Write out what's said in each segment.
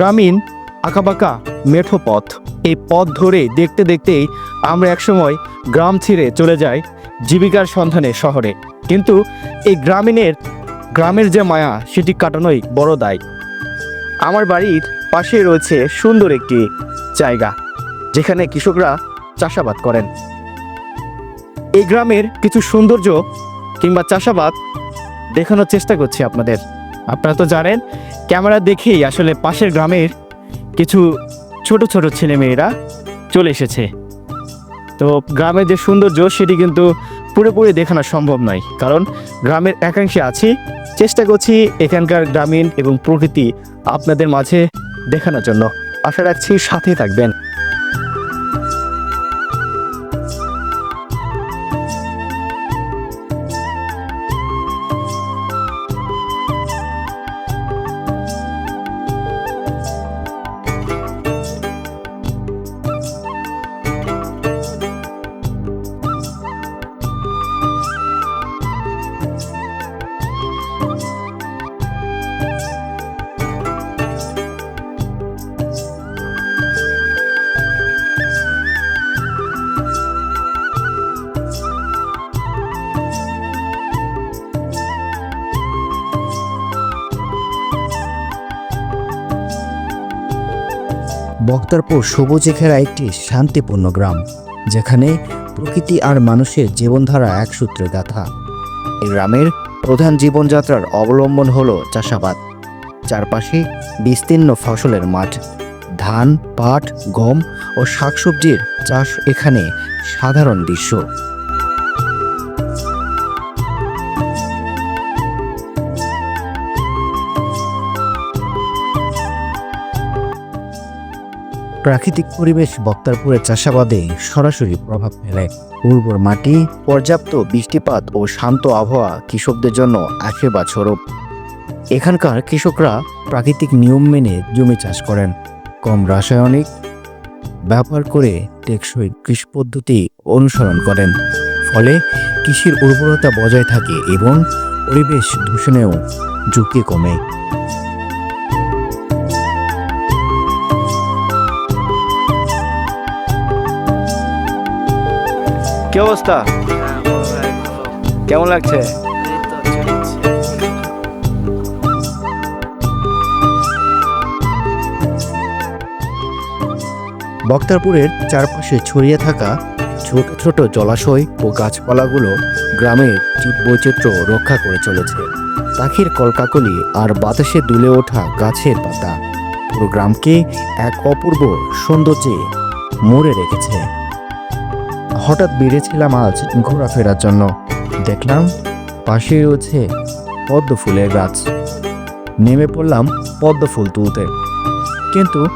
গ্রামীণ আঁকাবাঁকা মেঠো পথ। এই পথ ধরে দেখতে দেখতেই আমরা একসময় গ্রাম ছেড়ে চলে যাই জীবিকার সন্ধানে শহরে। কিন্তু এই গ্রামীণের, গ্রামের যে মায়া, সেটি কাটানোই বড় দায়। আমার বাড়ির পাশে রয়েছে সুন্দর একটি জায়গা, যেখানে কৃষকরা চাষাবাদ করেন। এই গ্রামের কিছু সৌন্দর্য কিংবা চাষাবাদ দেখানোর চেষ্টা করছি আপনাদের। আপনারা তো জানেন, ক্যামেরা দেখেই আসলে পাশের গ্রামের কিছু ছোট ছোট ছেলেমেয়েরা চলে এসেছে। তো গ্রামের যে সৌন্দর্য, সেটি কিন্তু পুরোপুরি দেখানো সম্ভব নয়। কারণ গ্রামের একাংশে আছি। চেষ্টা করছি এখানকার গ্রামীণ এবং প্রকৃতি আপনাদের মাঝে দেখানোর জন্য। আশা রাখছি সাথে থাকবেন। বক্তারপুর সবুজে ঘেরা একটি শান্তিপূর্ণ গ্রাম, যেখানে প্রকৃতি আর মানুষের জীবনধারা এক সূত্রে গাথা। এই গ্রামের প্রধান জীবনযাত্রার অবলম্বন হল চাষাবাদ। চারপাশে বিস্তীর্ণ ফসলের মাঠ, ধান, পাট, গম ও শাকসবজির চাষ এখানে সাধারণ দৃশ্য। প্রাকৃতিক পরিবেশ বক্তারপুরের চাষাবাদে সরাসরি প্রভাব ফেলে। উর্বর মাটি, পর্যাপ্ত বৃষ্টিপাত ও শান্ত আবহাওয়া কৃষকদের জন্য আশীর্বাদ স্বরূপ। এখানকার কৃষকরা প্রাকৃতিক নিয়ম মেনে জমি চাষ করেন। কম রাসায়নিক ব্যবহার করে টেকসই কৃষি পদ্ধতি অনুসরণ করেন। ফলে কৃষির উর্বরতা বজায় থাকে এবং পরিবেশ দূষণেও ঝুঁকি কমে। কি অবস্থা? কেমন লাগছে? বক্তারপুরের চারপাশে ছড়িয়ে থাকা ছোট ছোট জলাশয় ও গাছপালাগুলো গ্রামের জীববৈচিত্র্য রক্ষা করে চলেছে। পাখির কলকাকলি আর বাতাসে দুলে ওঠা গাছের পাতা। পুরো গ্রামকে এক অপূর্ব সৌন্দর্যে মোড়ে রেখেছে। হঠাৎ বেড়েছিলাম আজ ঘোরাফেরার জন্য। দেখলাম পাশে রয়েছে পদ্ম ফুলের গাছ। নেমে পড়লাম পদ্ম ফুল তুলতে। কিন্তু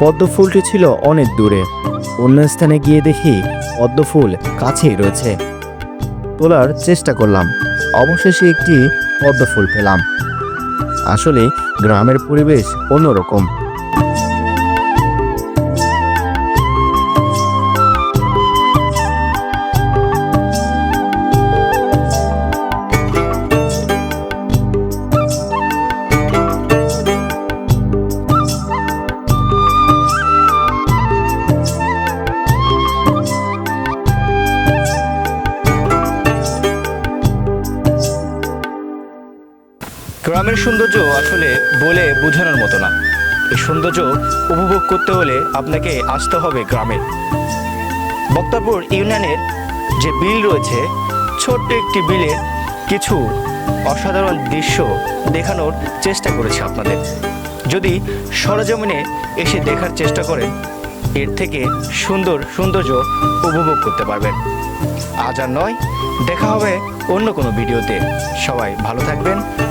পদ্ম ফুলটি ছিল অনেক দূরে। অন্য স্থানে গিয়ে দেখি পদ্ম ফুল কাছেই রয়েছে। তোলার চেষ্টা করলাম। অবশেষে একটি পদ্ম ফুল পেলাম। আসলে গ্রামের পরিবেশ অন্যরকম। গ্রামের সৌন্দর্য আসলে বলে বোঝানোর মতো না। এই সৌন্দর্য উপভোগ করতে হলে আপনাকে আসতে হবে গ্রামে। বক্তাপুর ইউনিয়নের যে বিল রয়েছে, ছোট্ট একটি বিলে কিছু অসাধারণ দৃশ্য দেখানোর চেষ্টা করেছি আপনাদের। যদি সরজমিনে এসে দেখার চেষ্টা করেন, এর থেকে সুন্দর সৌন্দর্য উপভোগ করতে পারবেন। আজ আর নয়, দেখা হবে অন্য কোনো ভিডিওতে। সবাই ভালো থাকবেন